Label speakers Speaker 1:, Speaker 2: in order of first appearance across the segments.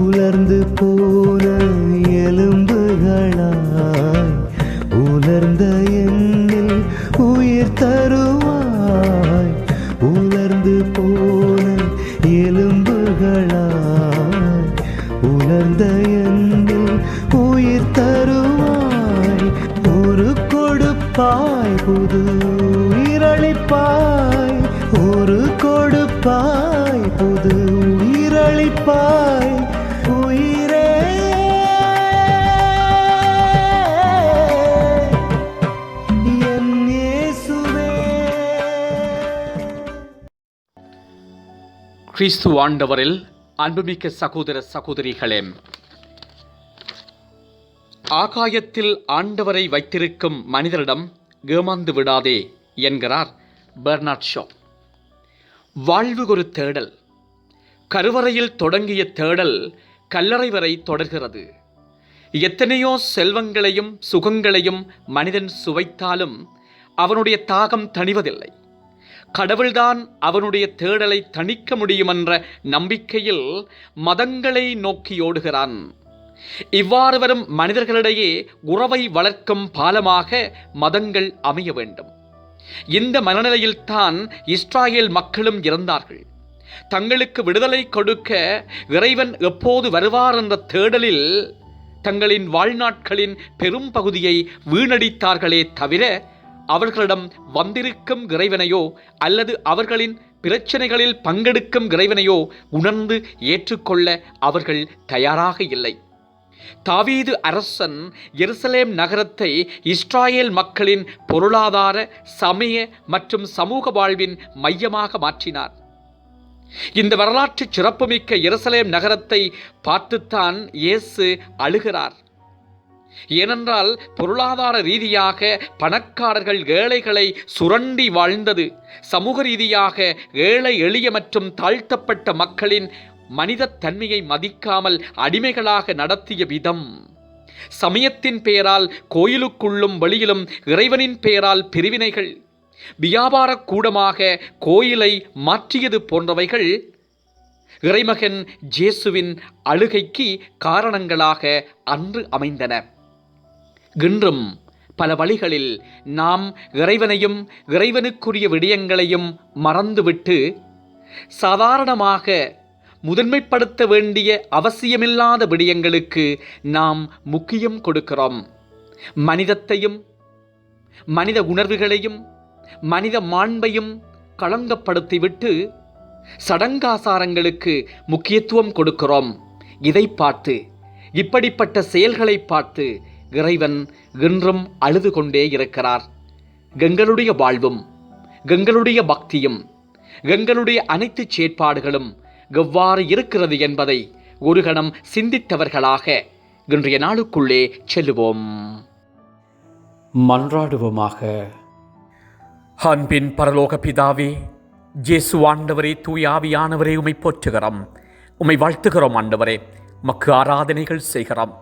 Speaker 1: உலர்ந்து போன எலும்புகளாய் உலர்ந்த எண்ணில் உயிர் தருவாய். உலர்ந்து போன எலும்புகளாய் உலர்ந்த எண்ணில் உயிர் தருவாய். ஒரு கொடுப்பாய் புது உயிரளிப்பாய்
Speaker 2: கிறிஸ்து ஆண்டவரில் அன்புமிக்க சகோதர சகோதரிகளே ஆகாயத்தில் ஆண்டவரை வைத்திருக்கும் மனிதரிடம் ஏமாந்து விடாதே என்கிறார் பெர்னாட் ஷோ. வாழ்வு ஒரு தேடல் கருவறையில் தொடங்கிய தேடல் கல்லறை வரை தொடர்கிறது. எத்தனையோ செல்வங்களையும் சுகங்களையும் மனிதன் சுவைத்தாலும் அவனுடைய தாகம் தணிவதில்லை. கடவுள்தான் அவனுடைய தேடலை தணிக்க முடியுமென்ற நம்பிக்கையில் மதங்களை நோக்கி ஓடுகிறான். இவ்வாறு வரும் மனிதர்களிடையே உறவை வளர்க்கும் பாலமாக மதங்கள் அமைய வேண்டும். இந்த மனநிலையில்தான் இஸ்ராயேல் மக்களும் இருந்தார்கள். தங்களுக்கு விடுதலை கொடுக்க இறைவன் எப்போது வருவார் என்ற தேடலில் தங்களின் வாழ்நாட்களின் பெரும் பகுதியை வீணடித்தார்களே தவிர அவர்களிடம் வந்திருக்கும் இறைவனையோ அல்லது அவர்களின் பிரச்சனைகளில் பங்கெடுக்கும் இறைவனையோ உணர்ந்து ஏற்றுக்கொள்ள அவர்கள் தயாராக இல்லை. தாவீது அரசன் எருசலேம் நகரத்தை இஸ்ராயேல் மக்களின் பொருளாதார சமய மற்றும் சமூக வாழ்வின் மையமாக மாற்றினார். இந்த வரலாற்று சிறப்புமிக்க எருசலேம் நகரத்தை பார்த்துத்தான் இயேசு அழுகிறார். ஏனென்றால் பொருளாதார ரீதியாக பணக்காரர்கள் ஏழைகளை சுரண்டி வாழ்ந்தது. சமூக ரீதியாக ஏழை எளிய மற்றும் தாழ்த்தப்பட்ட மக்களின் மனிதத் தன்மையை மதிக்காமல் அடிமைகளாக நடத்திய விதம். சமயத்தின் பெயரால் கோயிலுக்குள்ளும் வெளியிலும் இறைவனின் பெயரால் பிரிவினைகள். வியாபார கூடமாக கோயிலை மாற்றியது போன்றவைகள் இறைமகன் ஜேசுவின் அழுகைக்கு காரணங்களாக அன்று அமைந்தன. இன்றும் பல வழிகளில் நாம் இறைவனையும் இறைவனுக்குரிய விடயங்களையும் மறந்துவிட்டு சாதாரணமாக முதன்மைப்படுத்த வேண்டிய அவசியமில்லாத விடயங்களுக்கு நாம் முக்கியம் கொடுக்கிறோம். மனிதத்தையும் மனித உணர்வுகளையும் மனித மாண்பையும் களங்கப்படுத்திவிட்டு சடங்காசாரங்களுக்கு முக்கியத்துவம் கொடுக்கிறோம். இதை பார்த்து இப்படிப்பட்ட செயல்களை பார்த்து இறைவன் இன்றும் அழுது கொண்டே இருக்கிறார். எங்களுடைய வாழ்வும் எங்களுடைய பக்தியும் எங்களுடைய அனைத்து செயற்பாடுகளும் எவ்வாறு இருக்கிறது என்பதை ஒரு கணம் சிந்தித்தவர்களாக இன்றைய நாளுக்குள்ளே செல்லுவோம். மன்றாடுவோமாக. அன்பின் பரலோக பிதாவே ஜேசு ஆண்டவரே தூய ஆவியானவரே உமை போற்றுகிறோம். உமை வாழ்த்துகிறோம் ஆண்டவரே. மக்கு ஆராதனைகள் செய்கிறோம்.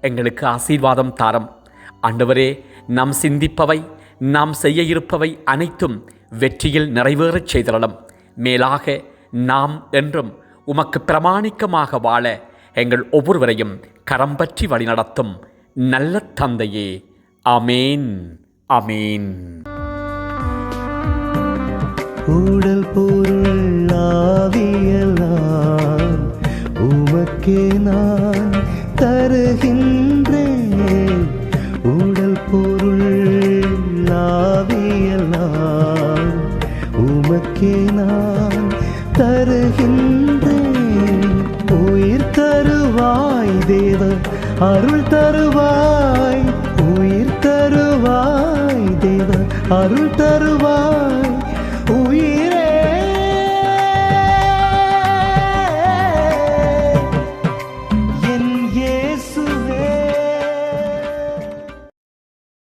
Speaker 2: எங்களுக்கு ஆசீர்வாதம் தாரம். ஆண்டவரே நாம் சிந்திப்பவை நாம் செய்ய இருப்பவை அனைத்தும் வெற்றியில் நிறைவேறச் செய்தரலாம். மேலாக நாம் என்றும் உமக்கு பிரமாணிக்கமாக வாழ எங்கள் ஒவ்வொருவரையும் கரம் பற்றி வழிநடத்தும் நல்ல தந்தையே. அமேன் அமேன்
Speaker 1: ஊடல் பொருள் ஆவியெல்லாம் உமக்கே நான் தருகின்றேன். உயிர் தருவாய் தேவ அருள் தருவாய். உயிர் தருவாய் தேவ அருள் தருவாய்.